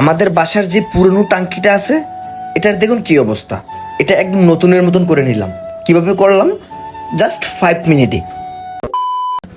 আমাদের বাসার যে পুরনো টাঙ্কিটা আছে, এটার দেখুন কি অবস্থা। এটা একদম নতুনের মতন করে নিলাম। কীভাবে করলাম? জাস্ট ফাইভ মিনিটে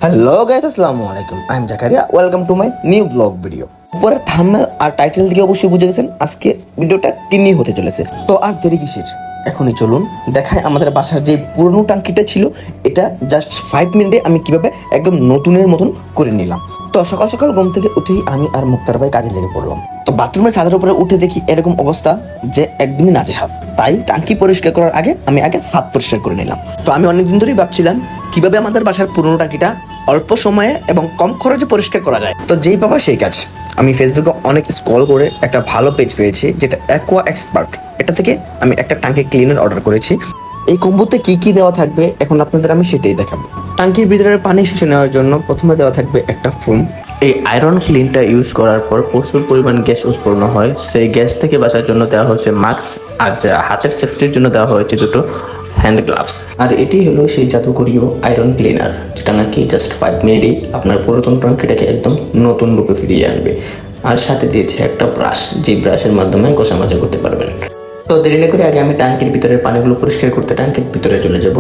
হ্যালো গাইস আসসালামু আলাইকুম। I am Zakaria welcome to my new blog video উপরে থাম্বনেল আর টাইটেল দিকে অবশ্যই বুঝে গেছেন, আজকে ভিডিওটা কি নিয়ে হতে চলেছে। তো আর দেরি কিসের? এখনই চলুন দেখায় আমাদের বাসার যে পুরনো টাঙ্কিটা ছিল, এটা জাস্ট ফাইভ মিনিটে আমি কীভাবে একদম নতুনের মতন করে নিলাম। তো সকাল সকাল ঘুম থেকে উঠেই আমি আর মুক্তার ভাই কাজে লেগে পড়লাম। বাথরুমের ছাদের উপরে উঠে দেখি এরকম অবস্থা যে একদমই নাজেহাল। তাই টাঙ্কি পরিষ্কার করার আগে আমি আগে ছাদ পরিষ্কার করে নিলাম। তো আমি অনেকদিন ধরেই ভাবছিলাম, কীভাবে আমাদের বাসার পুরনো টাঙ্কিটা অল্প সময়ে এবং কম খরচে পরিষ্কার করা যায়? তো যেই পাবা সেই কাজ। আমি ফেসবুকে অনেক স্ক্রল করে একটা ভালো পেজ পেয়েছি, যেটা অ্যাকোয়া এক্সপার্ট এটা থেকে আমি একটা টাঙ্কি ক্লিনার অর্ডার করেছি। এই কম্বোতে কি কি দেওয়া থাকবে? এখন আপনাদের আমি সেটাই দেখাবো। টাঙ্কির ভিতরে পানি শুষে নেওয়ার জন্য প্রথমে দেওয়া থাকবে একটা ফোম এই আয়রন ক্লিনটা ইউজ করার পর প্রচুর পরিমাণ গ্যাস উৎপন্ন হয়। সেই গ্যাস থেকে বাঁচার জন্য দেওয়া হয়েছে মাস্ক আর যা হাতের সেফটির জন্য দেওয়া হয়েছে দুটো হ্যান্ড গ্লাভস আর এটি হলো সেই জাদুকরীয় আয়রন ক্লিনার যেটা নাকি জাস্ট ফাইভ মিনিটেই আপনার পুরাতন টঙ্কিটাকে একদম নতুন রূপে ফিরিয়ে আনবে। আর সাথে দিয়েছে একটা ব্রাশ যে ব্রাশের মাধ্যমে ঘষা মাজা করতে পারবেন। তো দেরি না করে আগে আমি ট্যাঙ্কির ভিতরের পানিগুলো পরিষ্কার করতে ট্যাঙ্কির ভিতরে চলে যাব।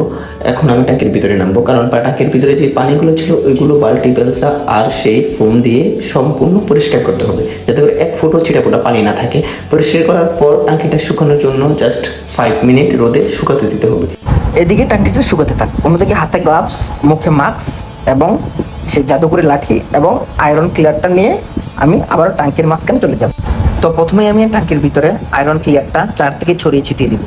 এখন আমি ট্যাঙ্কির ভিতরে নামবো, কারণ ট্যাঙ্কির ভিতরে যে পানিগুলো ছিল, ওইগুলো বাল্টি বেলসা আর সেই ফোম দিয়ে সম্পূর্ণ পরিষ্কার করতে হবে। যাতে করে এক ফুটো ছিটাপোটা পানি না থাকে। পরিষ্কার করার পর ট্যাঙ্কিটা শুকানোর জন্য জাস্ট ফাইভ মিনিট রোদে শুকাতে দিতে হবে। এদিকে ট্যাঙ্কিটা শুকাতে থাক। অন্যদিকে হাতে গ্লাভস মুখে মাস্ক এবং সেই জাদুকরি লাঠি এবং আয়রন ক্লিয়ারটা নিয়ে আমি আবার টাঙ্কির মাঝখানে চলে যাব। তো প্রথমেই আমি ট্যাঙ্কের ভিতরে আয়রন ক্লিয়ারটা চার থেকে ছড়িয়ে ছিটিয়ে দিব,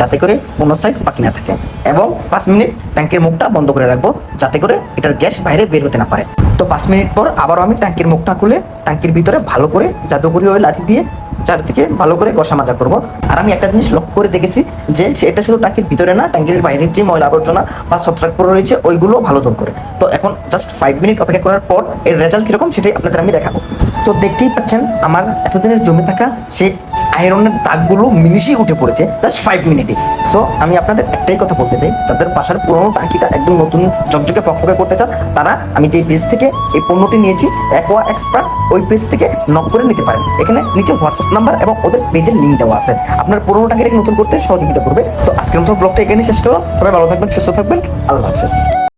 যাতে করে কোনো সাইড বাকি না থাকে। এবং পাঁচ মিনিট ট্যাঙ্কের মুখটা বন্ধ করে রাখব, যাতে করে এটার গ্যাস বাইরে বের হতে না পারে। তো পাঁচ মিনিট পর আবারও আমি ট্যাঙ্কির মুখটা খুলে ট্যাঙ্কির ভিতরে ভালো করে জাদুকরি ওই লাঠি দিয়ে চারদিকে ভালো করে ঘষা মাজা করব। আর আমি একটা জিনিস লক্ষ্য করে দেখেছি যে সেটা শুধু টাঙ্কির ভিতরে না, ট্যাঙ্কির বাইরের যে ময়লা আবর্জনা বা ছত্রাক পড়ে রয়েছে, ওইগুলো ভালো দূর করে। তো এখন জাস্ট ফাইভ মিনিট অপেক্ষা করার পর এর রেজাল্ট কীরকম সেটাই আপনাদের আমি দেখাবো। তো দেখতেই পাচ্ছেন, আমার এতদিনের জমে থাকা সেই আয়রনের দাগগুলো মিনিশই উঠে পড়েছে জাস্ট ফাইভ মিনিটে সো আমি আপনাদের একটাই কথা বলতে চাই, যাদের বাসার পুরোনো টাঙ্কিটা একদম নতুন চকচকে ফকফকে করতে চান, তারা আমি যে পেজ থেকে এই পণ্যটি নিয়েছি অ্যাকোয়া এক্সপার্ট ওই পেজ থেকে নক করে নিতে পারেন। এখানে নিচে হোয়াটসঅ্যাপ নাম্বার এবং ওদের পেজের লিঙ্ক দেওয়া আছে। আপনার পুরোনো টাঙ্কিটাকে নতুন করতে সহযোগিতা করবে। তো আজকের মতো ব্লগটা এখানে শেষ করো সবাই ভালো থাকবেন, সুস্থ থাকবেন। আল্লাহ হাফেজ।